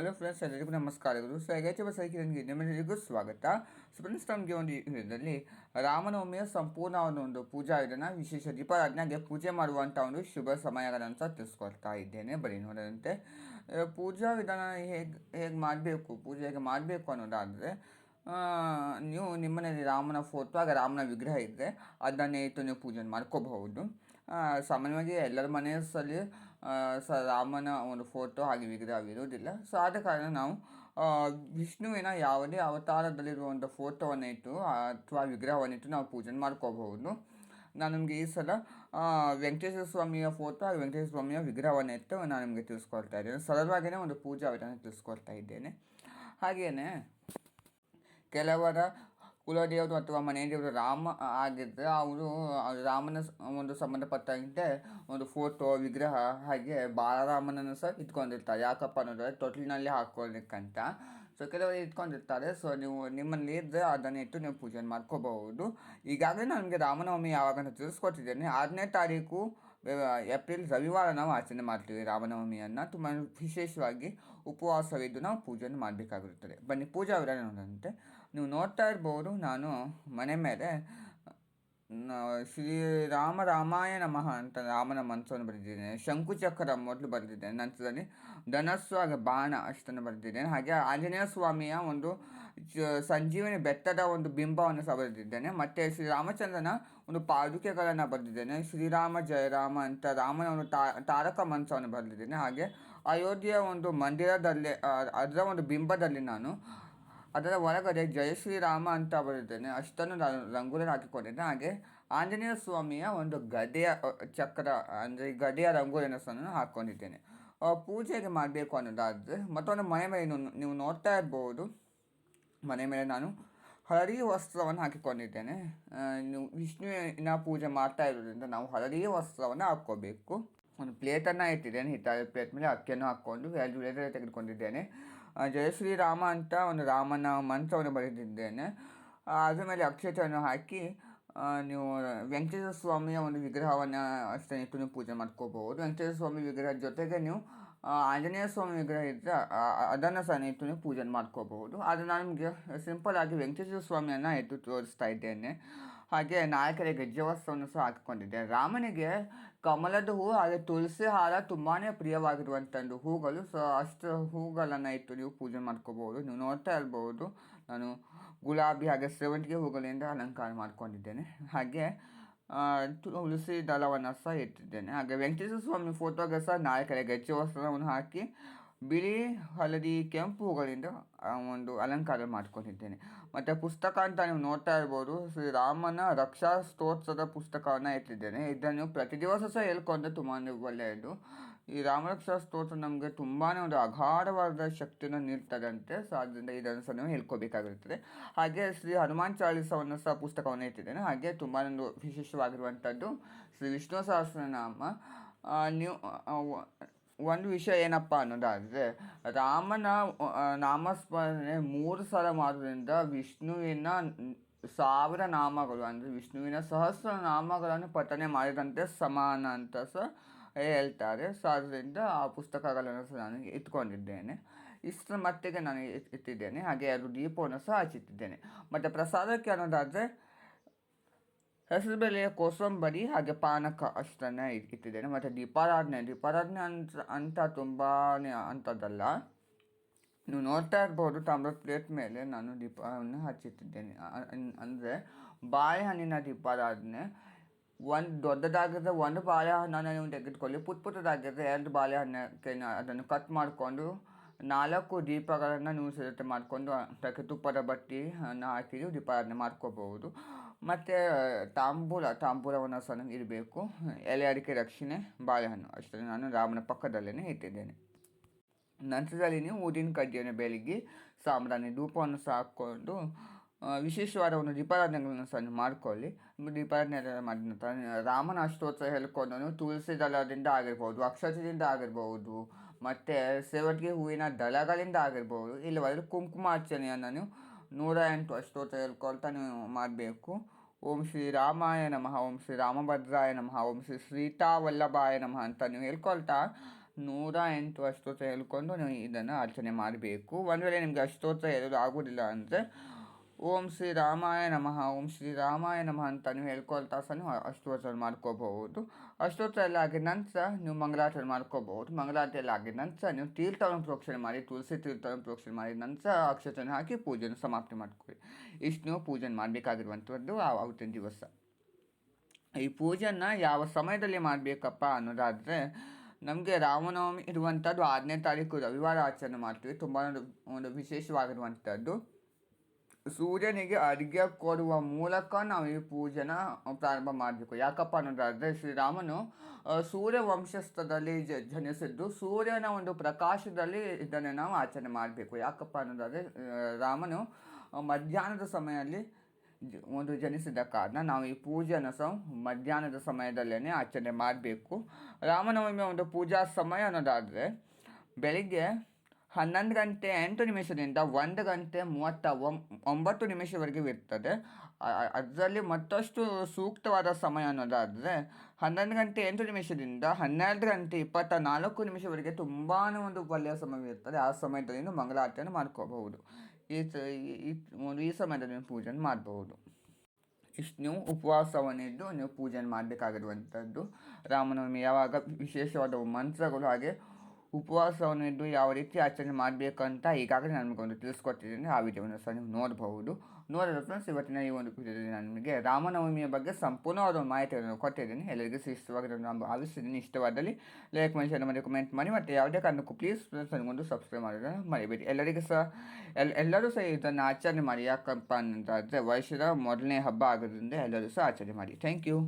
Hello friends, ಎಲ್ಲರಿಗೂ ನಮಸ್ಕಾರಗಳು so bus ನನಗೆ ನಿಮ್ಮೆಲ್ಲರಿಗೂ ಸ್ವಾಗತ. ಸೊ ಫ್ರೆಂಡ್ಸ್, ನಮಗೆ ಒಂದು ಇದರಲ್ಲಿ ರಾಮನವಮಿಯ ಸಂಪೂರ್ಣ ಒಂದು ಪೂಜಾ ವಿಧಾನ ವಿಶೇಷ ದೀಪಾರಾಧನೆಗೆ ಪೂಜೆ ಮಾಡುವಂಥ ಒಂದು ಶುಭ ಸಮಯಗಳಂತ ತಿಳಿಸ್ಕೊಳ್ತಾ ಇದ್ದೇನೆ. ಬರಿ ನೋಡದಂತೆ ಪೂಜಾ ವಿಧಾನ ಹೇಗೆ ಹೇಗೆ ಮಾಡಬೇಕು, ಪೂಜೆ ಹೇಗೆ ಮಾಡಬೇಕು ಅನ್ನೋದಾದರೆ ನೀವು ನಿಮ್ಮನೇಲಿ ರಾಮನ ಫೋಟೋ, ಆಗ ರಾಮನ ವಿಗ್ರಹ ಇದ್ದರೆ ಅದನ್ನೇ ಇಟ್ಟು ನೀವು ಪೂಜೆ ಮಾಡ್ಕೋಬಹುದು. ಸಾಮಾನ್ಯವಾಗಿ ಎಲ್ಲರ ಮನೆಯಲ್ಲಿ ಸ, ರಾಮನ ಒಂದು ಫೋಟೋ ಹಾಗೆ ವಿಗ್ರಹವಿರುವುದಿಲ್ಲ ಸೊ ಆದ ಕಾರಣ ನಾವು ವಿಷ್ಣುವಿನ ಯಾವುದೇ ಅವತಾರದಲ್ಲಿರುವಂಥ ಫೋಟೋವನ್ನು ಇಟ್ಟು ಅಥವಾ ವಿಗ್ರಹವನ್ನಿಟ್ಟು ನಾವು ಪೂಜೆ ಮಾಡ್ಕೋಬಹುದು. ನಾನು ನಿಮಗೆ ಈ ಸಲ ವೆಂಕಟೇಶ್ವರ ಸ್ವಾಮಿಯ ಫೋಟೋ ಹಾಗೂ ವೆಂಕಟೇಶ್ವರ ಸ್ವಾಮಿಯ ವಿಗ್ರಹವನ್ನು ಇಟ್ಟು ನಾನು ನಿಮಗೆ ತಿಳಿಸ್ಕೊಳ್ತಾ ಇದ್ದೇನೆ. ಸರಳವಾಗಿಯೇ ಒಂದು ಪೂಜಾ ವಿಧಾನ ತಿಳಿಸ್ಕೊಳ್ತಾ ಇದ್ದೇನೆ. ಹಾಗೆಯೇ ಕೆಲವರ ಕುಲದೇವರು ಅಥವಾ ಮನೆ ದೇವರು ರಾಮ ಆಗಿದ್ದರೆ ಅವರು ರಾಮನ ಒಂದು ಸಂಬಂಧಪಟ್ಟಂತೆ ಒಂದು ಫೋಟೋ ವಿಗ್ರಹ ಹಾಗೆ ಬಾಲರಾಮನನ್ನು ಸಹ ಇಟ್ಕೊಂಡಿರ್ತಾರೆ. ಯಾಕಪ್ಪ ಅನ್ನೋದ್ರೆ ತೊಟ್ಲಿನಲ್ಲಿ ಹಾಕ್ಕೊಳ್ಳಿಕ್ಕಂತ ಸೊ ಕೆಲವರು ಇಟ್ಕೊಂಡಿರ್ತಾರೆ. ಸೊ ನೀವು ನಿಮ್ಮಲ್ಲಿ ಇದ್ದರೆ ಅದನ್ನು ಇಟ್ಟು ನೀವು ಪೂಜೆ ಮಾಡ್ಕೋಬಹುದು. ಈಗಾಗಲೇ ನನಗೆ ರಾಮನವಮಿ ಯಾವಾಗ ಅಂತ ತಿಳಿಸ್ಕೊಟ್ಟಿದ್ದೇನೆ. ಆರನೇ ತಾರೀಕು ಏಪ್ರಿಲ್ ರವಿವಾರ ನಾವು ಆಚರಣೆ ಮಾಡ್ತೀವಿ. ರಾಮನವಮಿಯನ್ನು ತುಂಬ ವಿಶೇಷವಾಗಿ ಉಪವಾಸವಿದ್ದು ನಾವು ಪೂಜೆಯನ್ನು ಮಾಡಬೇಕಾಗಿರುತ್ತದೆ. ಬನ್ನಿ, ಪೂಜಾ ವಿಧಾನ ನೋಡಂತೆ ನೀವು ನೋಡ್ತಾ ಇರ್ಬೋದು, ನಾನು ಮನೆ ಮೇಲೆ ಶ್ರೀ ರಾಮ ರಾಮಾಯಣ ನಮಃ ಅಂತ ರಾಮನ ಮಂತ್ರವನ್ನು ಬರೆದಿದ್ದೇನೆ. ಶಂಕುಚಕ್ರ ಮೊದಲು ಬರೆದಿದ್ದೇನೆ. ನಂತರದಲ್ಲಿ ಧನಸ್ಸು ಹಾಗೆ ಬಾಣ ಅಷ್ಟನ್ನು ಬರೆದಿದ್ದೇನೆ. ಹಾಗೆ ಆಂಜನೇಯ ಸ್ವಾಮಿಯ ಒಂದು ಸಂಜೀವನಿ ಬೆತ್ತದ ಒಂದು ಬಿಂಬವನ್ನು ಸಹ ಬರೆದಿದ್ದೇನೆ. ಮತ್ತು ಶ್ರೀರಾಮಚಂದ್ರನ ಒಂದು ಪಾದುಕೆಗಳನ್ನು ಬರೆದಿದ್ದೇನೆ. ಶ್ರೀರಾಮ, ಜಯರಾಮ ಅಂತ ರಾಮನ ಒಂದು ತಾರಕ ಮಂಚವನ್ನು ಬರೆದಿದ್ದೇನೆ. ಹಾಗೆ ಅಯೋಧ್ಯೆಯ ಒಂದು ಮಂದಿರದಲ್ಲಿ ಅದರ ಒಂದು ಬಿಂಬದಲ್ಲಿ ನಾನು ಅದರ ಒಳಗಡೆ ಜಯ ಶ್ರೀರಾಮ ಅಂತ ಬರೆದಿದ್ದೇನೆ. ಅಷ್ಟನ್ನು ನಾನು ರಂಗೋಲಿ ಹಾಕಿಕೊಂಡಿದ್ದೆ. ಹಾಗೆ ಆಂಜನೇಯ ಸ್ವಾಮಿಯ ಒಂದು ಗದೆಯ ಚಕ್ರ, ಅಂದರೆ ಗದೆಯ ರಂಗೋಲಿಯನ್ನು ಸಹ ನಾನು ಹಾಕ್ಕೊಂಡಿದ್ದೇನೆ ಪೂಜೆಗೆ ಮಾಡಬೇಕು ಅನ್ನೋದಾದರೆ ಮತ್ತೊಂದು ಮನೆ ಮೇಲೆ ನೀವು ನೋಡ್ತಾ ಇರ್ಬೋದು. ಮನೆ ಮೇಲೆ ನಾನು ಹಳದಿ ವಸ್ತ್ರವನ್ನು ಹಾಕಿಕೊಂಡಿದ್ದೇನೆ. ವಿಷ್ಣುವಿನ ಪೂಜೆ ಮಾಡ್ತಾ ಇರೋದ್ರಿಂದ ನಾವು ಹಳದಿ ವಸ್ತ್ರವನ್ನು ಹಾಕ್ಕೋಬೇಕು. ಒಂದು ಪ್ಲೇಟನ್ನು ಇಟ್ಟಿದ್ದೇನೆ. ಹಿತ್ತಾಳೆ ಪ್ಲೇಟ್ ಮೇಲೆ ಅಕ್ಕಿಯನ್ನು ಹಾಕ್ಕೊಂಡು, ಎರಡು ತೆಗೆದುಕೊಂಡಿದ್ದೇನೆ. ಜಯ ಶ್ರೀರಾಮ ಅಂತ ಒಂದು ರಾಮನ ಮಂತ್ರವನ್ನು ಬರೆದಿದ್ದೇನೆ. ಅದರ ಮೇಲೆ ಅಕ್ಷತೆಯನ್ನು ಹಾಕಿ ನೀವು ವೆಂಕಟೇಶ್ವರ ಸ್ವಾಮಿಯ ಒಂದು ವಿಗ್ರಹವನ್ನು ಅಷ್ಟೇ ಇಟ್ಟು ನೀವು ಪೂಜೆ ಮಾಡ್ಕೋಬಹುದು ವೆಂಕಟೇಶ್ವರ ಸ್ವಾಮಿ ವಿಗ್ರಹದ ಜೊತೆಗೆ ನೀವು ಆಂಜನೇಯ ಸ್ವಾಮಿ ವಿಗ್ರಹ ಇದ್ದರೆ ಅದನ್ನು ಸಹ ನೀವು ಪೂಜೆ ಮಾಡ್ಕೋಬಹುದು. ಆದರೆ ನಾನು ನಿಮಗೆ ಸಿಂಪಲ್ ಆಗಿ ವೆಂಕಟೇಶ್ವರ ಸ್ವಾಮಿಯನ್ನು ಎದ್ದು ತೋರಿಸ್ತಾ ಇದ್ದೇನೆ. ಹಾಗೆ ನಾಯಕರ ಗೆಜ್ಜೆವಸ್ತ್ರವನ್ನು ಸಹ ಹಾಕಿಕೊಂಡಿದ್ದೆ ರಾಮನಿಗೆ ಕಮಲದ ಹೂ, ಹಾಗೆ ತುಳಸಿ ಹಾರ ತುಂಬಾ ಪ್ರಿಯವಾಗಿರುವಂಥದ್ದು ಹೂಗಳು. ಸೊ ಅಷ್ಟು ಹೂಗಳನ್ನು ಇಟ್ಟು ನೀವು ಪೂಜೆ ಮಾಡ್ಕೋಬಹುದು. ನೀವು ನೋಡ್ತಾ ಇರ್ಬೋದು. ನಾನು ಗುಲಾಬಿ ಹಾಗೆ ಸೇವಂತಿಗೆ ಹೂಗಳಿಂದ ಅಲಂಕಾರ ಮಾಡ್ಕೊಂಡಿದ್ದೇನೆ. ಹಾಗೆ ತುಳಸಿ ದಳವನ್ನು ಸಹ ಇಟ್ಟಿದ್ದೇನೆ. ಹಾಗೆ ವೆಂಕಟೇಶ್ವರ ಸ್ವಾಮಿ ಫೋಟೋಗೆ ಸಹ ನಾಯಕರ ಗೆಜ್ಜೆ ವಸ್ತ್ರವನ್ನು ಹಾಕಿ ಬಿಳಿ, ಹಳದಿ, ಕೆಂಪು ಹೂಗಳಿಂದ ಒಂದು ಅಲಂಕಾರ ಮಾಡ್ಕೊಂಡಿದ್ದೇನೆ. ಮತ್ತು ಪುಸ್ತಕ ಅಂತ ನೀವು ನೋಡ್ತಾ ಇರ್ಬೋದು ಶ್ರೀರಾಮನ ರಕ್ಷಾ ಸ್ತೋತ್ರದ ಪುಸ್ತಕವನ್ನು ಇಟ್ಟಿದ್ದೇನೆ. ಇದನ್ನು ಪ್ರತಿ ದಿವಸ ಸಹ ಹೇಳ್ಕೊಂಡ್ರೆ ತುಂಬಾ ಒಳ್ಳೆಯದು. ಈ ರಾಮರಕ್ಷಾ ಸ್ತೋತ್ರ ನಮಗೆ ತುಂಬಾ ಒಂದು ಅಗಾಢವಾದ ಶಕ್ತಿಯನ್ನು ನೀಡ್ತದಂತೆ ಸೊ ಆದ್ದರಿಂದ ಇದನ್ನು ಸಹ ನಾವು ಹೇಳ್ಕೋಬೇಕಾಗಿರುತ್ತದೆ. ಹಾಗೆ ಶ್ರೀ ಹನುಮಾನ್ ಚಾಲೀಸವನ್ನು ಸಹ ಪುಸ್ತಕವನ್ನು ಇಟ್ಟಿದ್ದೇನೆ. ಹಾಗೆ ತುಂಬಾ ಒಂದು ವಿಶೇಷವಾಗಿರುವಂಥದ್ದು ಶ್ರೀ ವಿಷ್ಣು ಸಹಸ್ರನಾಮ. ನಾಮ ನೀವು ಒಂದು ವಿಷಯ ಏನಪ್ಪ ಅನ್ನೋದಾದರೆ ರಾಮನ ನಾಮಸ್ಮರಣೆ ಮೂರು ಸಲ ಮಾಡೋದ್ರಿಂದ ವಿಷ್ಣುವಿನ ಸಾವಿರ ನಾಮಗಳು, ಅಂದರೆ ವಿಷ್ಣುವಿನ ಸಹಸ್ರ ನಾಮಗಳನ್ನು ಪಠನೆ ಮಾಡಿದಂತೆ ಸಮಾನ ಅಂತ ಸಹ ಹೇಳ್ತಾರೆ ಸೊ ಅದರಿಂದ ಆ ಪುಸ್ತಕಗಳನ್ನು ಸಹ ನಾನು ಇಟ್ಕೊಂಡಿದ್ದೇನೆ ಇಷ್ಟರ ಮಟ್ಟಿಗೆ ನಾನು ಇಟ್- ಇಟ್ಟಿದ್ದೇನೆ ಹಾಗೆ ಎರಡು ದೀಪವನ್ನು ಸಹ ಹಚ್ಚಿಟ್ಟಿದ್ದೇನೆ ಮತ್ತು ಪ್ರಸಾದಕ್ಕೆ ಅನ್ನೋದಾದರೆ ಹೆಸರುಬೇಳೆಯ ಕೋಸಂಬರಿ ಹಾಗೆ ಪಾನಕ ಅಷ್ಟನ್ನು ಇಟ್- ಇಟ್ಟಿದ್ದೇನೆ ಮತ್ತು ದೀಪಾರಾಧನೆ ದೀಪಾರಾಧನೆ ಅಂತ ಅಂತ ತುಂಬಾ ಅಂಥದ್ದಲ್ಲ ನೀವು ನೋಡ್ತಾ ಇರ್ಬೋದು ತಾಮ್ರದ ಪ್ಲೇಟ್ ಮೇಲೆ ನಾನು ದೀಪವನ್ನು ಹಚ್ಚಿಟ್ಟಿದ್ದೇನೆ ಅಂದರೆ ಬಾಳೆಹಣ್ಣಿನ ದೀಪಾರಾಧನೆ ಒಂದು ದೊಡ್ಡದಾಗಿದ್ದರೆ ಒಂದು ಬಾಳೆಹಣ್ಣನ್ನು ನೀವು ತೆಗೆದುಕೊಳ್ಳಿ ಪುಟ್ಟ ಪುಟ್ಟದಾಗಿದ್ದರೆ ಎರಡು ಬಾಳೆಹಣ್ಣಕ್ಕೆ ಅದನ್ನು ಕಟ್ ಮಾಡಿಕೊಂಡು ನಾಲ್ಕು ದೀಪಗಳನ್ನು ನೀವು ಸಿದ್ಧತೆ ಮಾಡಿಕೊಂಡು ಅದಕ್ಕೆ ತುಪ್ಪದ ಬಟ್ಟಿಯನ್ನು ಹಾಕಿ ದೀಪಾರಾಧನೆ ಮಾಡ್ಕೋಬಹುದು. ಮತ್ತು ತಾಂಬೂಲ ತಾಂಬೂಲವನ್ನು ಸಹ ಇರಬೇಕು. ಎಲೆ ಅಡಿಕೆ ರಕ್ಷಣೆ ಬಾಳೆಹಣ್ಣು ಅಷ್ಟೇ. ನಾನು ರಾಮನ ಪಕ್ಕದಲ್ಲೇ ಇಟ್ಟಿದ್ದೇನೆ. ನಂತರದಲ್ಲಿ ನೀವು ಊದಿನ ಕಡ್ಡಿಯನ್ನು ಬೆಳಗ್ಗೆ ಸಾಂಬ್ರಾಣಿ ಧೂಪವನ್ನು ಆ, ವಿಶೇಷವಾದ ಒಂದು ದೀಪಾರಾಧನೆಗಳನ್ನು ಸಹ ಮಾಡ್ಕೊಳ್ಳಿ. ದೀಪಾರಾಧನೆ ಮಾಡಿದ ನಂತರ ರಾಮನ ಅಷ್ಟೋತ್ಸವ ಹೇಳ್ಕೊಂಡು ತುಳಸಿ ದಳದಿಂದ ಆಗಿರ್ಬೋದು ಅಕ್ಷತೆಯಿಂದ ಆಗಿರ್ಬೋದು, ಮತ್ತು ಸೇವಟಿಗೆ ಹೂವಿನ ದಳಗಳಿಂದ ಆಗಿರ್ಬೋದು, ಇಲ್ಲವಾದರೆ ಕುಂಕುಮಾರ್ಚನೆಯನ್ನು ನೀವು ನೂರ ಎಂಟು ಅಷ್ಟೋತ್ಸವ ಹೇಳ್ಕೊಳ್ತಾ ನೀವು ಮಾಡಬೇಕು. ಓಂ ಶ್ರೀ ರಾಮಾಯ ನಮಃ, ಓಂ ಶ್ರೀ ರಾಮಭದ್ರಾಯ ನಮಃ, ಓಂ ಶ್ರೀ ಸೀತಾವಲ್ಲಭಾಯ ನಮಃ ಅಂತ ನೀವು ಹೇಳ್ಕೊಳ್ತಾ ನೂರ ಎಂಟು ಅಷ್ಟೋತ್ತರ ಹೇಳ್ಕೊಂಡು ನೀವು ಇದನ್ನು ಅರ್ಚನೆ ಮಾಡಬೇಕು. ಒಂದು ವೇಳೆ ನಿಮಗೆ ಅಷ್ಟೋತ್ತರ ಹೇಳೋದು ಆಗೋದಿಲ್ಲ ಅಂದರೆ ಓಂ ಶ್ರೀ ರಾಮಾಯ ನಮಃ, ಓಂ ಶ್ರೀ ರಾಮಾಯ ನಮಃ ಅಂತ ನೀವು ಹೇಳ್ಕೊಳ್ತಾ ಸಹ ನೀವು ಅಷ್ಟೋತ್ತರ ಮಾಡ್ಕೋಬಹುದು. ಅಷ್ಟೋತ್ತರ ಎಲ್ಲ ಆಗಿದ ನಂತರ ನೀವು ಮಂಗಳಾಚರಣೆ ಮಾಡ್ಕೋಬಹುದು. ಮಂಗಳಾರತಿ ಎಲ್ಲ ಆಗಿದ ನಂತರ ನೀವು ತೀರ್ಥವನ್ನು ಪ್ರೋಕ್ಷಣೆ ಮಾಡಿ, ತುಳಸಿ ತೀರ್ಥವನ್ನು ಪ್ರೋಕ್ಷಣೆ ಮಾಡಿದ ನಂತರ ಅಕ್ಷತನ ಹಾಕಿ ಪೂಜೆಯನ್ನು ಸಮಾಪ್ತಿ ಮಾಡ್ಕೊಳ್ಳಿ. ಇಷ್ಟು ನೀವು ಪೂಜೆ ಮಾಡಬೇಕಾಗಿರುವಂಥದ್ದು ಅವತ್ತಿನ ದಿವಸ. ಈ ಪೂಜೆಯನ್ನು ಯಾವ ಸಮಯದಲ್ಲಿ ಮಾಡಬೇಕಪ್ಪ ಅನ್ನೋದಾದರೆ, ನಮಗೆ ರಾಮನವಮಿ ಇರುವಂಥದ್ದು ಆರನೇ ತಾರೀಕು ರವಿವಾರ ಆಚರಣೆ ಮಾಡ್ತೀವಿ. ತುಂಬ ಒಂದು ವಿಶೇಷವಾಗಿರುವಂಥದ್ದು. ಸೂರ್ಯನಿಗೆ ಅರ್ಘ್ಯ ಕೊಡುವ ಮೂಲಕ ನಾವು ಈ ಪೂಜೆನ ಪ್ರಾರಂಭ ಮಾಡಬೇಕು. ಯಾಕಪ್ಪ ಅನ್ನೋದಾದರೆ ಶ್ರೀರಾಮನು ಸೂರ್ಯ ವಂಶಸ್ಥದಲ್ಲಿ ಜ, ಜನಿಸಿದ್ದು. ಸೂರ್ಯನ ಒಂದು ಪ್ರಕಾಶದಲ್ಲಿ ಇದನ್ನು ನಾವು ಆಚರಣೆ ಮಾಡಬೇಕು. ಯಾಕಪ್ಪ ಅನ್ನೋದಾದರೆ ರಾಮನು ಮಧ್ಯಾಹ್ನದ ಸಮಯದಲ್ಲಿ ಒಂದು ಜನಿಸಿದ ಕಾರಣ ನಾವು ಈ ಪೂಜೆಯನ್ನು ಸಹ ಮಧ್ಯಾಹ್ನದ ಸಮಯದಲ್ಲೇ ಆಚರಣೆ ಮಾಡಬೇಕು. ರಾಮನವಮಿ ಒಂದು ಪೂಜಾ ಸಮಯ ಅನ್ನೋದಾದರೆ ಬೆಳಿಗ್ಗೆ ಹನ್ನೊಂದು ಗಂಟೆ ಎಂಟು ನಿಮಿಷದಿಂದ ಒಂದು ಗಂಟೆ ಮೂವತ್ತ ಒಂಬತ್ತು ನಿಮಿಷವರೆಗೂ ಇರ್ತದೆ. ಅದರಲ್ಲಿ ಮತ್ತಷ್ಟು ಸೂಕ್ತವಾದ ಸಮಯ ಅನ್ನೋದಾದರೆ ಹನ್ನೊಂದು ಗಂಟೆ ಎಂಟು ನಿಮಿಷದಿಂದ ಹನ್ನೆರಡು ಗಂಟೆ ಇಪ್ಪತ್ತ ನಾಲ್ಕು ನಿಮಿಷವರೆಗೆ ತುಂಬಾ ಒಂದು ಒಳ್ಳೆಯ ಸಮಯವಿರ್ತದೆ ಆ ಸಮಯದಲ್ಲಿ ನೀವು ಮಂಗಳಾರತಿಯನ್ನು ಮಾಡ್ಕೋಬಹುದು. ಈ ಒಂದು, ಈ ಸಮಯದಲ್ಲಿ ನೀವು ಪೂಜೆಯನ್ನು ಮಾಡಬಹುದು. ಇಷ್ಟು, ನೀವು ಉಪವಾಸವನ್ನಿದ್ದು ನೀವು ಪೂಜೆಯನ್ನು ಮಾಡಬೇಕಾಗಿರುವಂಥದ್ದು. ರಾಮನವಮಿ ಯಾವಾಗ ವಿಶೇಷವಾದ ಮಂತ್ರಗಳು ಹಾಗೆ ಉಪವಾಸವನ್ನು ಇದ್ದು ಯಾವ ರೀತಿ ಆಚರಣೆ ಮಾಡಬೇಕಂತ ಈಗಾಗಲೇ ನಾನು ನಿಮಗೊಂದು ತಿಳಿಸ್ಕೊಟ್ಟಿದ್ದೀನಿ. ಆ ವಿಡಿಯೋವನ್ನು ಸಹ ನೀವು ನೋಡಬಹುದು. ನೋಡಿದ್ರೆ ಫ್ರೆಂಡ್ಸ್ ಇವತ್ತಿನ ಈ ಒಂದು ವಿಡಿಯೋದಲ್ಲಿ ನಾನು ನಿಮಗೆ ರಾಮನವಮಿಯ ಬಗ್ಗೆ ಸಂಪೂರ್ಣವಾದ ಒಂದು ಮಾಹಿತಿಯನ್ನು ಕೊಟ್ಟಿದ್ದೀನಿ. ಎಲ್ಲರಿಗೂ ಇಷ್ಟವಾಗಿ ನಾನು ಭಾವಿಸಿದ್ದೀನಿ ಇಷ್ಟವಾದಲ್ಲಿ ಲೈಕ್ ಮಾಡಿ ಶೇರ್ ಕಮೆಂಟ್ ಮಾಡಿ. ಮತ್ತು ಯಾವುದೇ ಕಾರಣಕ್ಕೂ ಪ್ಲೀಸ್ ಫ್ರೆಂಡ್ಸ್ ನನಗೊಂದು ಸಬ್ಸ್ಕ್ರೈಬ್ ಮಾಡೋದನ್ನು ಮರಿಬೇಡಿ. ಎಲ್ಲರಿಗೂ ಸಹ, ಎಲ್, ಎಲ್ಲರೂ ಸಹ ಇದನ್ನು ಆಚರಣೆ ಮಾಡಿ. ಯಾಕಪ್ಪ ಅಂತಂದರೆ ವರ್ಷದ ಮೊದಲನೇ ಹಬ್ಬ ಆಗೋದ್ರಿಂದ ಎಲ್ಲರೂ ಸಹ ಆಚರಣೆ ಮಾಡಿ. Thank you